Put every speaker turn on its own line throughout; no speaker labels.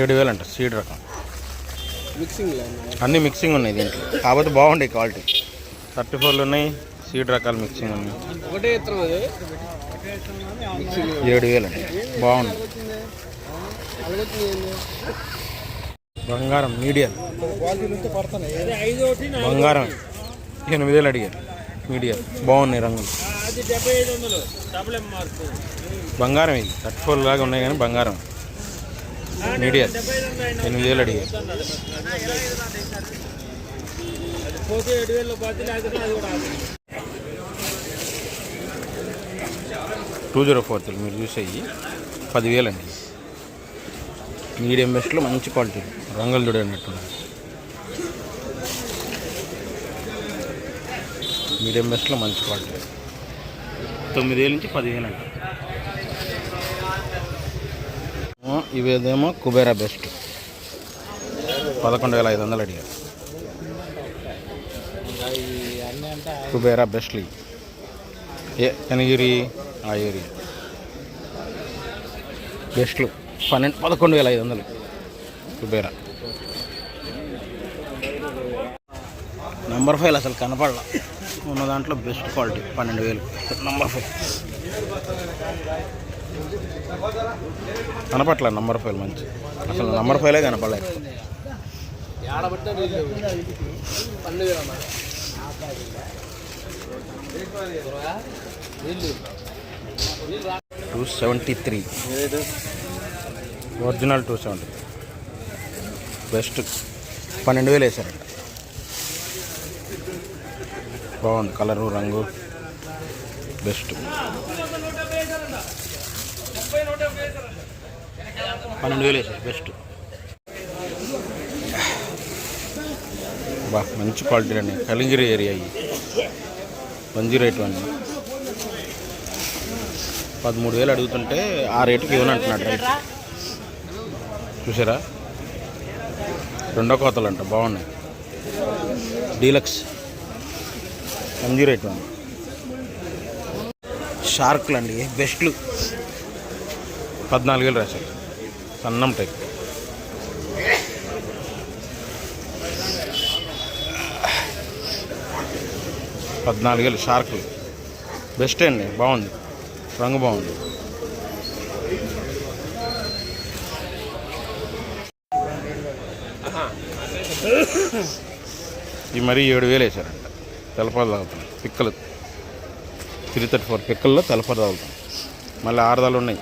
ఏడు వేలు అంట సీడ్ రకం.
మిక్సింగ్
అన్నీ మిక్సింగ్ ఉన్నాయి దీంట్లో. కాకపోతే బాగుంటాయి క్వాలిటీ. థర్టీ ఫోర్లు ఉన్నాయి సీడ్ రకాలు మిక్సింగ్ ఉన్నాయి. ఏడు వేలు అండి బాగుంది. బంగారం మీడియం. బంగారం. ఎనిమిది వేలు అడిగారు. మీడియం. బాగున్నాయి రంగులు. బంగారం ఇది. థర్టీ ఫోర్ లాగా ఉన్నాయి కానీ బంగారం. మీడియం. ఎనిమిది వేలు
ఆగదు.
టూ జీరో ఫోర్ త్రీ మీరు చూసేవి పదివేలు అండి. మీడియం బెస్ట్లో మంచి క్వాలిటీ. రంగులు చూడనట్టున్నాయి మీడియం బెస్ట్లో మంచి క్వాలిటీ. తొమ్మిది వేల నుంచి పదివేలు అండి ఇవేదేమో కుబేరా బెస్ట్. పదకొండు వేల ఐదు వందలు అడిగారు. కుబేరా బెస్ట్లు ఏ కనగిరి ఆ ఏరియా బెస్ట్లు పన్నెండు పదకొండు వేల ఐదు వందలు. కుబేరా. నంబర్ ఫైవ్ అసలు కనపడలా. ఉన్న దాంట్లో బెస్ట్ క్వాలిటీ పన్నెండు వేలు. నంబర్ ఫైవ్ కనపట్ల నంబర్ ఫైవ్ మంచి. అసలు నంబర్ ఫైవ్లే కనపడలేదు. Two seventy three original two seventy best పన్నెండు వేలు వేసారంట బాగుంది. కలరు రంగు బెస్ట్. పన్నెండు వేలు వేసాయి బెస్ట్. బా మంచి క్వాలిటీ అండి కలింగిరి ఏరియా ఇవి వన్ జీరో ఎయిట్ వన్ పదమూడు వేలు అడుగుతుంటే ఆ రేటుకి ఇవ్వనంటున్నాడు రైట్ చూసారా? రెండో కోతలు అంట బాగున్నాయి. Deluxe. One zero eight one షార్క్లు అండి బెస్ట్లు పద్నాలుగు వేలు రాశారు. సన్నం టైప్. పద్నాలుగు వేలు షార్క్లు. బెస్ట్ అండి బాగుంది. రంగు బాగుంది. ఈ మరీ ఏడు వేలు వేసారంట తలపాలు తాగుతాం. పిక్కలు. త్రీ థర్టీ ఫోర్ పిక్కల్లో తెలపరు తాగుతాం. మళ్ళీ ఆరుదాలు ఉన్నాయి.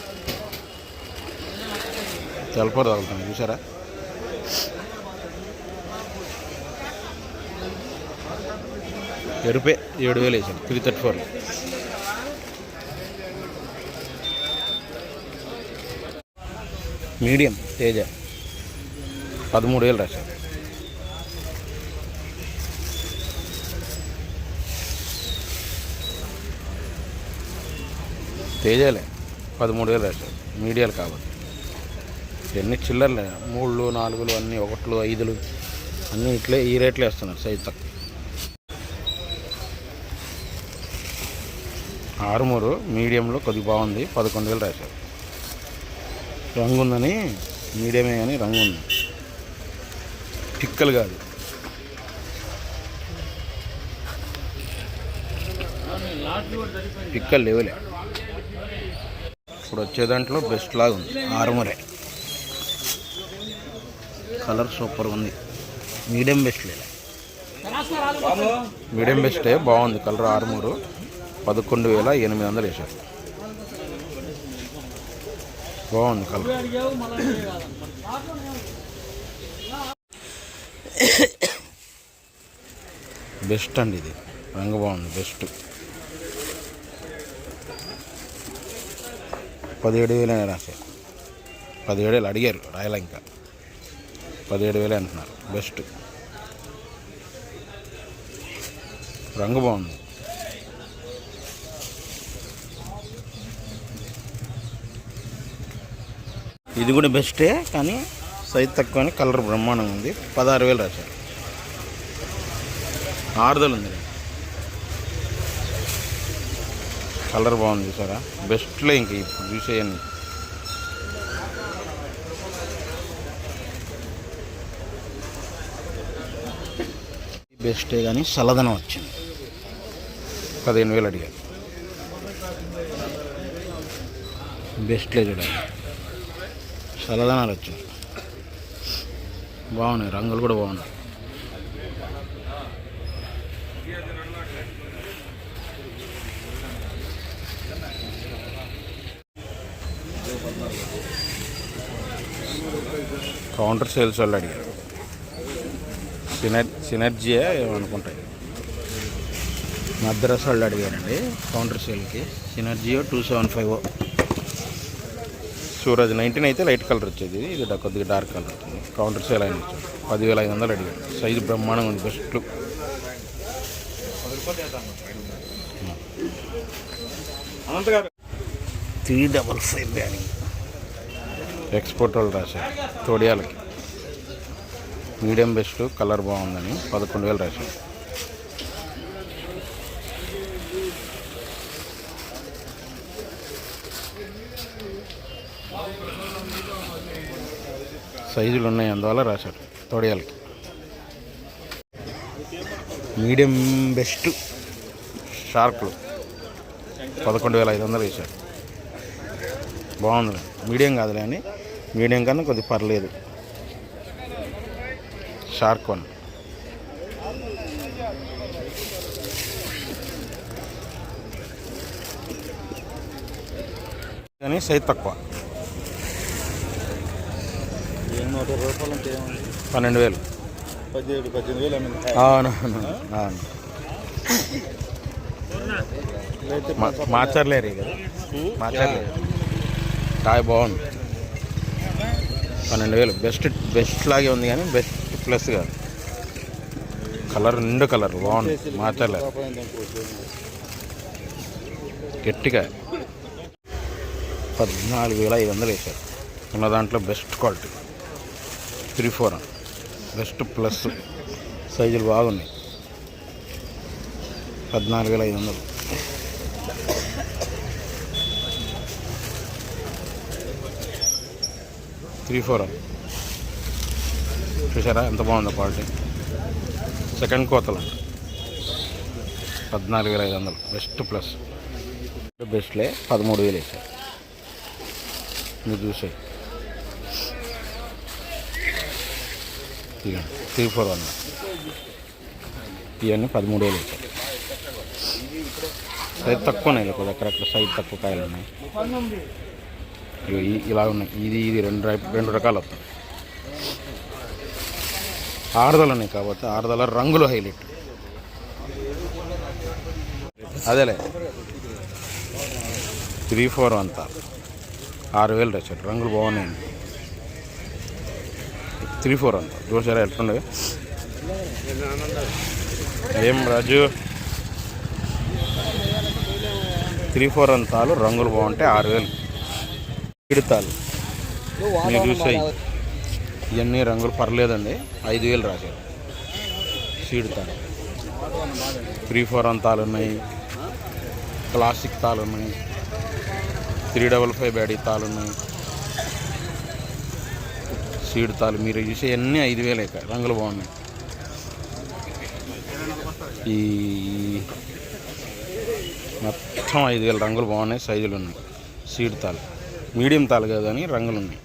తెలపరు తాగుతాం. చూసారా? ఎరుపే ఏడు వేలు వేసాను three thirty four. Medium Teja. పదమూడు వేలు రాశారు తేజాలే. పదమూడు వేలు రాశారు. మీడియాలు కాబట్టి. ఇవన్నీ చిల్లర్లే. మూడులు నాలుగులు అన్నీ ఒకట్లు ఐదులు. అన్నీ ఇట్లే ఈ రేట్లే వేస్తున్నారు సైజ్ తక్కువ. ఆరుమూరు మీడియంలో కొద్దిగా బాగుంది. పదకొండు వేలు రాశారు. రంగు ఉందని మీడియమే కానీ రంగు ఉంది. పిక్కలు కాదు. పిక్కలు లేవులే. ఇప్పుడు వచ్చే దాంట్లో బెస్ట్ లాగా ఉంది. ఆర్మరే. కలర్ సూపర్ ఉంది. మీడియం బెస్ట్ లేదు మీడియం బెస్టే బాగుంది. కలర్ ఆరుమూరు. పదకొండు వేల ఎనిమిది వందలు వేసారు బాగుంది కలర్ బెస్ట్ అండి ఇది. రంగు బాగుంది. బెస్ట్ పదిహేడు వేలు రాశారు పదిహేడు వేలు అడిగారు రాయల ఇంకా. పదిహేడు వేలే అంటున్నారు బెస్ట్. రంగు బాగుంది. ఇది కూడా బెస్టే కానీ సైజ్ తక్కువ కలర్ బ్రహ్మాండంగా ఉంది. పదహారు వేలు రాశారు. ఆరుదలు ఉంది. కలర్ బాగుంది చూసారా? బెస్ట్లో ఇంక ఇప్పుడు చూసేయండి. బెస్టే కానీ సలదనం వచ్చింది. పదిహేను వేలు అడిగారు. బెస్ట్లే చూడండి. సలదనాలు వచ్చాయి. బాగున్నాయి రంగులు కూడా బాగున్నాయి. కౌంటర్ సేల్స్ వాళ్ళు అడిగారు. సినర్ సినర్జీయే ఏమనుకుంటాయి? మద్రాస్ వాళ్ళు అడిగారండి కౌంటర్ సేల్కి. సినర్జియో two seven five Suraj nineteen అయితే లైట్ కలర్ వచ్చేది. ఇది కొద్దిగా డార్క్ కలర్ వచ్చింది. కౌంటర్ సేల్ అయిన వచ్చింది పదివేల ఐదు వందలు అడిగారు. సైజు బ్రహ్మాండంగా ఉంది. బెస్ట్లు లుక్. త్రీ డబల్ ఫైవ్ బ్యానింగ్. ఎక్స్పోర్ట్ వాళ్ళు రాశారు తోడియాలకి. మీడియం బెస్ట్ కలర్ బాగుందని పదకొండు వేలు రాశారు. సైజులు ఉన్నాయి అందువల్ల రాశారు తోడియాలకి. మీడియం బెస్ట్ షార్క్లు పదకొండు వేల ఐదు వందలు వేశారు. బాగుంది మీడియం కాదులే అని మీడియం కన్నా కొద్దిగా పర్లేదు. Shark one. కానీ సైజ్ తక్కువ. పన్నెండు వేలు.
పదిహేడు
అవును మార్చర్లేరు కదా. మార్చర్లేరు కాయ బాగుంది. పన్నెండు వేలు. బెస్ట్ బెస్ట్ లాగే ఉంది కానీ బెస్ట్ ప్లస్ కాదు కలర్ నిండు కలర్ బాగుంది. మార్చర్లేరు గట్టిగా. పద్నాలుగు వేల ఐదు వందలు వేశారు. ఉన్న దాంట్లో best quality three four best plus సైజులు బాగున్నాయి. పద్నాలుగు వేల ఐదు వందలు. త్రీ ఫోర్ చూసారా ఎంత బాగుందో క్వాలిటీ సెకండ్ కోతలు. అంట పద్నాలుగు వేల ఐదు వందలు. బెస్ట్ ప్లస్ బెస్ట్లే పదమూడు వేలు వేసారు. మీరు చూసే త్రీ ఫోర్ వన్ ఇవన్నీ పదమూడు వేలు వేసారు. సైజ్ తక్కువ ఉన్నాయి కొద్దిగా అక్కడక్కడ సైజ్ తక్కువ కాయలు ఉన్నాయి. ఇలా ఉన్నాయి. ఇది ఇది రెండు రై- రెండు రకాలు వస్తాయి. ఆరుదలు ఉన్నాయి కాబట్టి ఆడదల రంగులు హైలైట్. అదేలే. త్రీ ఫోర్ అంతా. ఆరు వేలు తెచ్చాడు రంగులు బాగున్నాయండి. త్రీ ఫోర్ అంతా. చూసారా ఎట్లుండే ఏం రాజు? త్రీ ఫోర్ అంతాలు రంగులు బాగుంటాయి ఆరు వేలు. ఇడతాలు మీరు చూసాయి ఇవన్నీ రంగులు పర్లేదండి. ఐదు వేలు రాశారు. సీడుతాలు త్రీ ఫోర్ అంతాలు ఉన్నాయి. క్లాసిక్ తాలు ఉన్నాయి. త్రీ డబల్ ఫైవ్ బ్యాడీ తాలు ఉన్నాయి. సీడ్ తాలు మీరు చూసే అన్నీ ఐదు వేలే ఇక. రంగులు బాగున్నాయి. ఈ మొత్తం ఐదు వేల రంగులు బాగున్నాయి. సైజులు ఉన్నాయి. సీడ్ తాలు మీడియం తాలు కానీ రంగులు ఉన్నాయి.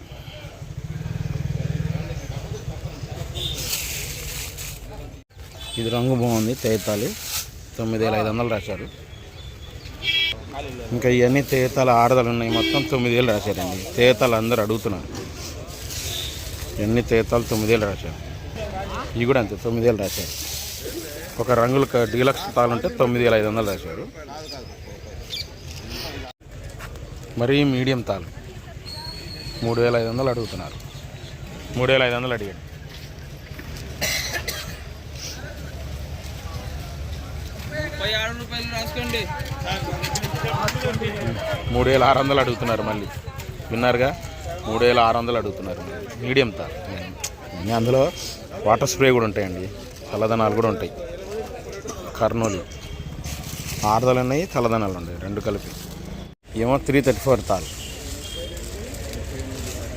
ఇది రంగు బాగుంది తేతాలు. తొమ్మిది వేల ఐదు వందలు రాశారు. ఇంకా ఇవన్నీ తేతాలు ఆడదలు ఉన్నాయి మొత్తం తొమ్మిది వేలు రాశారండి. తేతాలు అందరూ అడుగుతున్నారు. ఇవన్నీ తేతాలు తొమ్మిది వేలు రాశారు? ఇవి కూడా అంతే తొమ్మిది వేలు రాశారు. ఒక రంగులు డీలక్స్ తాలు ఉంటే తొమ్మిది వేల ఐదు వందలు రాశారు. మరీ మీడియం తాలు. మూడు వేల ఐదు వందలు అడుగుతున్నారు. మూడు వేల ఐదు వందలు అడిగాడు. మూడు వేల ఆరు వందలు అడుగుతున్నారు మళ్ళీ. విన్నారుగా? మూడు వేల ఆరు వందలు అడుగుతున్నారు మీడియం తాలు. అందులో వాటర్ స్ప్రే కూడా ఉంటాయండి. చల్లదనాలు కూడా ఉంటాయి. కర్నూలు. ఆరుదలు ఉన్నాయి చల్లదనాలు ఉన్నాయి రెండు కలిపి. ఏమో త్రీ థర్టీ ఫోర్ తాళ్ళు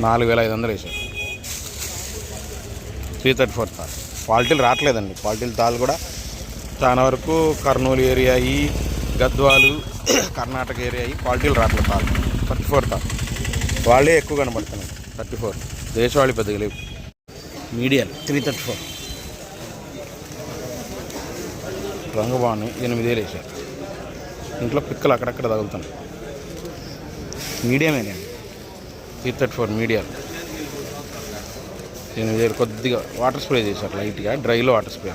నాలుగు వేల ఐదు వందలు వేసారు. త్రీ థర్టీ ఫోర్ తాల్. క్వాలిటీలు రావట్లేదండి. క్వాలిటీలు తాళ్ళు కూడా చాలా వరకు కర్నూలు ఏరియా ఈ గద్వాలు కర్ణాటక ఏరియా ఈ క్వాలిటీలు రావట్లేదు తాళ్ళు థర్టీ ఫోర్ తాళ్ళు వాళ్ళే ఎక్కువ కనబడుతున్నాయి థర్టీ ఫోర్ దేశవాళి పెద్దగా లేవు. మీడియాలు. త్రీ థర్టీ ఫోర్ రంగు బాగున్నాయి ఎనిమిది వేలు వేసారు. ఇంట్లో పిక్కలు అక్కడక్కడ తగులుతున్నాయి. మీడియమేనండి త్రీ థర్టీ ఫోర్ ఎనిమిది వేలు కొద్దిగా వాటర్ స్ప్రే చేశారు లైట్గా డ్రైలో వాటర్ స్ప్రే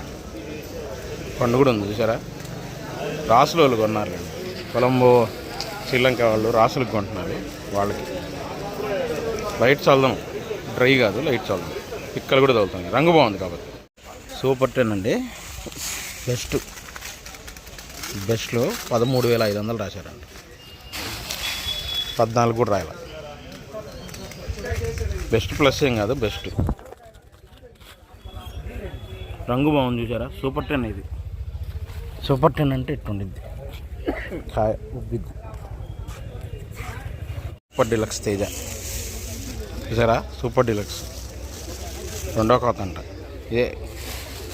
పండు కూడా ఉంది చూసారా రాసులు వాళ్ళు కొన్నారు కొలంబో శ్రీలంక వాళ్ళు రాసులకు కొంటున్నారు వాళ్ళకి. లైట్ చల్దాం డ్రై కాదు లైట్ చల్దాం పిక్కలు కూడా తగులుతాయి రంగు బాగుంది కాబట్టి. సూపర్ టెన్ అండి. బెస్ట్ బెస్ట్లో పదమూడు వేల ఐదు వందలు రాశారండి. పద్నాలుగు కూడా రాయాలి. బెస్ట్ ప్లస్ ఏం కాదు బెస్ట్. రంగు బాగుంది చూసారా? సూపర్ టెన్ ఇది. సూపర్ టెన్ అంటే ఇట్టుండిద్ది. కాయ ఉబ్బిద్ది. Super deluxe Teja. చూసారా? Super deluxe. రెండో కోత అంట. ఇదే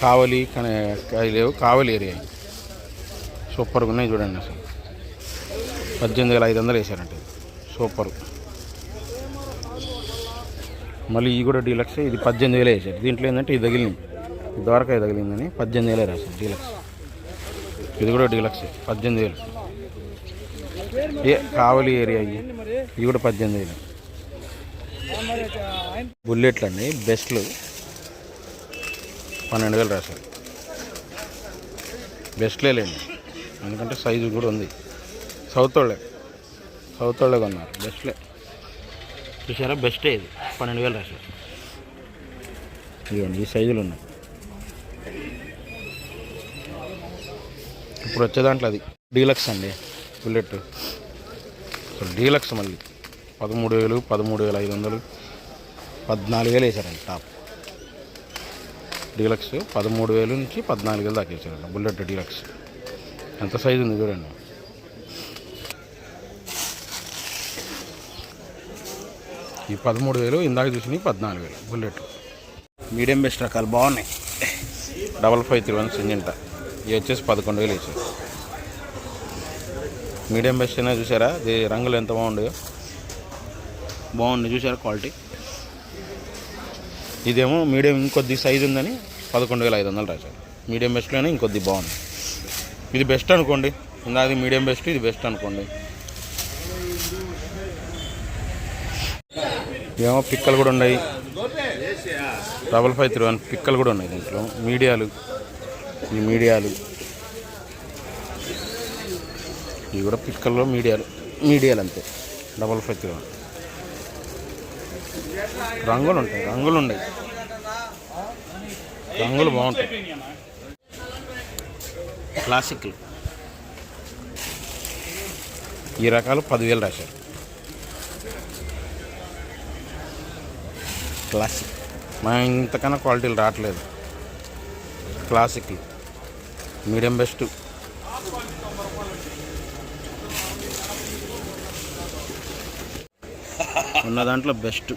కావలి కానీ లేవు కావలి ఏరియా. సూపర్గా ఉన్నాయి చూడండి అసలు. పద్దెనిమిది వేల ఐదు వందలు వేసారంట. సూపర్. మళ్ళీ ఈ కూడా డీలక్స్ ఇది పద్దెనిమిది వేలే వేసారు. దీంట్లో ఏంటంటే ఇది తగిలింది. ఇది ద్వారకా తగిలిందని పద్దెనిమిది వేలే రాశారు డీలక్స్. ఇది కూడా డీలక్స్ పద్దెనిమిది వేలు. ఏ కావలి ఏరియా ఇవి కూడా పద్దెనిమిది వేలు. బుల్లెట్లు అండి బెస్ట్లు. పన్నెండు వేలు రాశారు. బెస్ట్లే లేండి. ఎందుకంటే సైజు కూడా ఉంది. సౌత్ వాళ్ళే. సౌత్ వాళ్ళే కొన్నారు. బెస్ట్లే. చూసారా? బెస్టే ఇది. పన్నెండు వేలు రాశారు. ఇదిగోండి ఈ సైజులు ఉన్నాయి. ఇప్పుడు వచ్చే దాంట్లో అది. డీలక్స్ అండి బుల్లెట్. డీలక్స్ మళ్ళీ. పదమూడు వేలు పదమూడు వేల ఐదు వందలు పద్నాలుగు వేలు వేసారండి టాప్. డీలక్స్ పదమూడు వేలు నుంచి పద్నాలుగు వేలు దాకా వేసారండి బుల్లెట్ డీలక్స్. ఎంత సైజు ఉంది చూడండి. ఈ పదమూడు వేలు ఇందాక చూసినవి పద్నాలుగు వేలు బుల్లెట్. మీడియం బెస్ట్ రకాలు బాగున్నాయి. Double five three one Syngenta. ఇవి వచ్చేసి పదకొండు వేలు వేసారు మీడియం బెస్ట్ అయినా చూసారా? ఇది రంగులు ఎంత బాగుండయో. బాగుంది చూసారా క్వాలిటీ? ఇదేమో మీడియం ఇంకొద్ది సైజు ఉందని పదకొండు వేల ఐదు వందలు రాశారు. మీడియం బెస్ట్లోనే ఇంకొద్ది బాగుంది. ఇది బెస్ట్ అనుకోండి. ఇందాది మీడియం బెస్ట్ ఇది బెస్ట్ అనుకోండి. ఏమో పిక్కలు కూడా ఉన్నాయి. డబల్ ఫైవ్ త్రీ వన్ పిక్కలు కూడా ఉన్నాయి దీంట్లో. మీడియాలు. ఈ మీడియాలు. ఇవి కూడా పిక్కల్లో మీడియాలు. మీడియాలు అంతే. డబల్ ఫైవ్ త్రీ వన్ రంగులు ఉంటాయి. రంగులు ఉన్నాయి. రంగులు బాగుంటాయి. క్లాసిక్లు ఈ రకాలు పదివేలు రాశారు. క్లాసిక్ మా ఇంతకన్నా క్వాలిటీలు రావట్లేదు. క్లాసిక్ మీడియం బెస్ట్ ఉన్న దాంట్లో best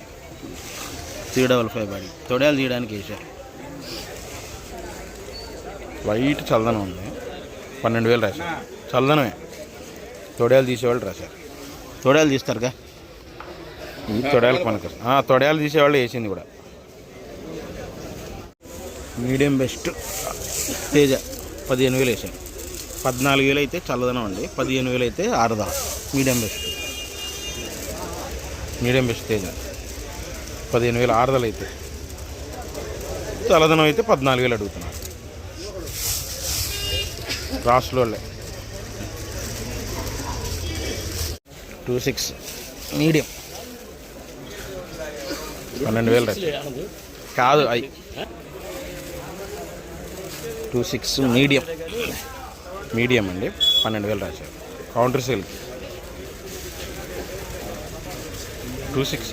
three double five body తొడయాలు తీయడానికి వేశారు. వైట్ చల్దనం ఉంది. పన్నెండు వేలు రాశారు. చల్దనమే తొడయాలు తీసేవాళ్ళు రాశారు. తొడయాలు తీస్తారుగా? తొడయాలు మనకు తొడయాలు తీసేవాళ్ళు వేసింది కూడా. Medium best. తేజ పదిహేను వేలు వేసాను. పద్నాలుగు వేలు అయితే చల్లదనం అండి. పదిహేను వేలు అయితే ఆరుదల. Medium best. Medium best Teja. పదిహేను వేలు ఆరుదల అయితే. చల్లదనం అయితే పద్నాలుగు వేలు అడుగుతున్నారు రాష్ట్రంలో టూ సిక్స్. మీడియం. పన్నెండు వేలు రైతు కాదు అవి టూ సిక్స్ మీడియం. మీడియం అండి పన్నెండు వేలు రాశారు కౌంటర్ సేల్కి. Two six.